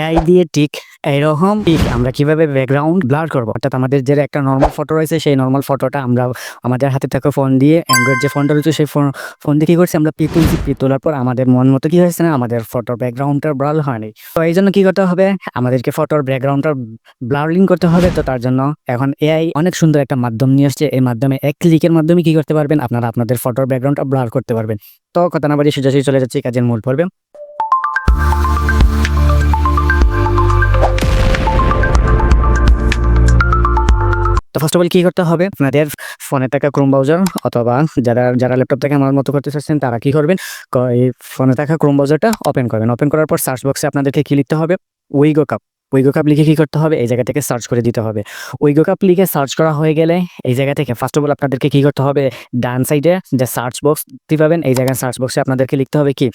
AI দিয়ে ঠিক এইরকম ঠিক আমরা কীভাবে ব্যাকগ্রাউন্ড ব্লার করব? অর্থাৎ আমাদের যে একটা নর্মাল ফটো রয়েছে, সেই নর্মাল ফটোটা আমরা আমাদের হাতে থাকা ফোন দিয়ে অ্যান্ড্রয়েড যে ফোনটা রয়েছে, সেই ফোন ফোন দিয়ে কী করছি আমরা পি তুলছি পি তোলার পর আমাদের মন মতো কি হয়েছে না, আমাদের ফটোর ব্যাকগ্রাউন্ডটা ব্লার হয়নি। তো এই জন্য কি করতে হবে? আমাদেরকে ফটোর ব্যাকগ্রাউন্ডটা ব্লারিং করতে হবে। তো তার জন্য এখন এআই অনেক সুন্দর একটা মাধ্যম নিয়ে আসছে এই মাধ্যমে এক ক্লিকের মাধ্যমে কি করতে পারবেন? আপনারা আপনাদের ফটোর ব্যাকগ্রাউন্ডটা ব্লার করতে পারবেন। তো কথা না বাড়ি সোজাসুজি চলে যাচ্ছি, কাজের মূল পর্বে। তো ফার্স্ট অফ অল কি করতে হবে? আপনাদের ফোনে থাকা ক্রোম ব্রাউজার অথবা যারা যারা ল্যাপটপ থেকে আমার মতো করতে চাচ্ছেন, তারা কী করবেন? এই ফোনে থাকা ক্রোম ব্রাউজারটা ওপেন করবেন। ওপেন করার পর সার্চ বক্সে আপনাদেরকে কী লিখতে হবে? উইগো কাপ উইগো কাপ লিখে কী করতে হবে? এই জায়গা থেকে সার্চ করে দিতে হবে। উইগো কাপ লিখে সার্চ করা হয়ে গেলে এই জায়গা থেকে ফার্স্ট অফ অল আপনাদেরকে কী করতে হবে? ডান সাইডে যে সার্চ বক্স দিতে পাবেন, এই জায়গায় সার্চ বক্সে আপনাদেরকে লিখতে হবে কি?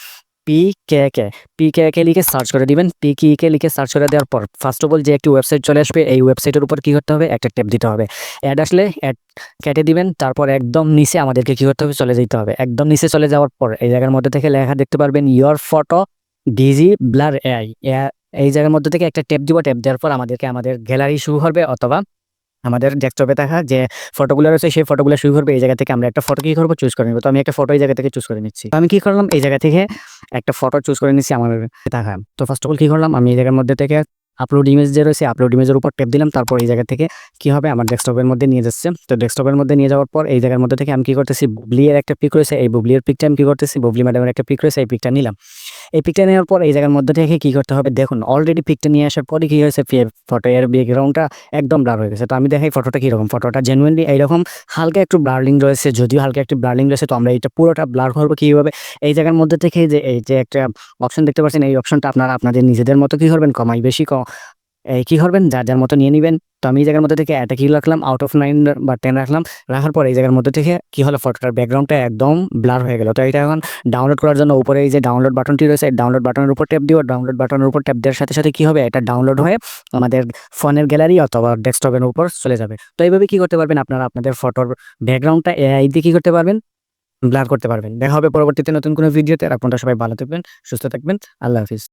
P K K P K কে লিখে সার্চ করে দিবেন। পি কি কে লিখে সার্চ করে দেওয়ার পর ফার্স্ট অফ অল যে একটি ওয়েবসাইট চলে আসবে, এই ওয়েবসাইটের উপর কী করতে হবে? একটা ট্যাপ দিতে হবে। অ্যাড আসলে অ্যাড কেটে দিবেন, তারপর একদম নিচে আমাদেরকে কী করতে হবে? চলে যেতে হবে। একদম নিচে চলে যাওয়ার পর এই জায়গার মধ্যে থেকে লেখা দেখতে পারবেন your photo digi blur AI এই জায়গার মধ্যে থেকে একটা ট্যাপ দিব। ট্যাপ দেওয়ার পর আমাদেরকে আমাদের গ্যালারি শুরু করবে অথবা আমাদের ডেস্কটপে থাকা যে ফটোগুলো রয়েছে, সেই ফটোগুলো শুরু করবে, এই জায়গা থেকে আমরা একটা ফটো কি করব চুজ করে নিব। তো আমি একটা ফটো এই জায়গা থেকে চুজ করে নিচ্ছি। আমি কি করলাম, এই জায়গা থেকে একটা ফটো চুজ করে নিচ্ছি আমার দেখা। তো ফার্স্ট অফ অল কী করলাম, আমি এই জায়গার মধ্যে থেকে আপলোড ইমেজ যে রয়েছে আপলোড ইমেজের উপর ট্যাপ দিলাম, তারপর এই জায়গা থেকে কি হবে, আমার ডেস্কটপের মধ্যে নিয়ে যাচ্ছে। তো ডেস্কটপের মধ্যে নিয়ে যাওয়ার পর এই জায়গার মধ্যে থেকে আমি কি করতেছি বুবলির একটা পিক রয়েছে, এই বুবলির পিকটা আমি কি করতেছি বুবলি ম্যাডামের একটা পিক রয়েছে, এই পিকটা নিলাম। এই পিকটা নেওয়ার পর এই জায়গার মধ্যে থেকে কী করতে হবে? দেখুন অলরেডি পিকটা নিয়ে আসার পরে কি হয়েছে? ফটো এর ব্যাকগ্রাউন্ডটা একদম ব্লার হয়ে গেছে। তো আমি দেখাই ফটোটা কীরকম? ফটোটা জেনুইনলি এইরকম, হালকা একটু ব্লার্লিং রয়েছে, যদিও হালকা একটু ব্লার্লিং রয়েছে, তো আমরা এটা পুরোটা ব্লার করব কীভাবে? এই জায়গার মধ্যে থেকে যে, এই যে একটা অপশন দেখতে পাচ্ছেন, এই অপশনটা আপনারা আপনাদের নিজেদের মতো কী করবেন? কমাই বেশি ক করবেন? যার যার মতো নিয়ে নেবেন। তো আমি এই জায়গার মধ্যে থেকে একটা কি রাখলাম আউট অফ নাইন বা টেন রাখলাম। রাখার পর এই জায়গার মধ্যে থেকে কি হলো? ফটোটার ব্যাকগ্রাউন্ডটা একদম ব্লার হয়ে গেল। তো এটা এখন ডাউনলোড করার জন্য উপরে এই যে ডাউনলোড বাটনটি রয়েছে ডাউনলোড বাটনের উপর ট্যাপ দিও। ডাউনলোড বাটনের উপর ট্যাপ দেওয়ার সাথে সাথে কি হবে? এটা ডাউনলোড হয়ে আমাদের ফোনের গ্যালারি অথবা ডেস্কটপের উপর চলে যাবে। তো এইভাবে কি করতে পারবেন আপনারা? আপনাদের ফটোর ব্যাকগ্রাউন্ডটা এআই দিয়ে কি করতে পারবেন? ব্লার করতে পারবেন। দেখা হবে পরবর্তীতে নতুন কোনো ভিডিওতে আপনারা সবাই ভালো থাকবেন, সুস্থ থাকবেন। আল্লাহ হাফিজ।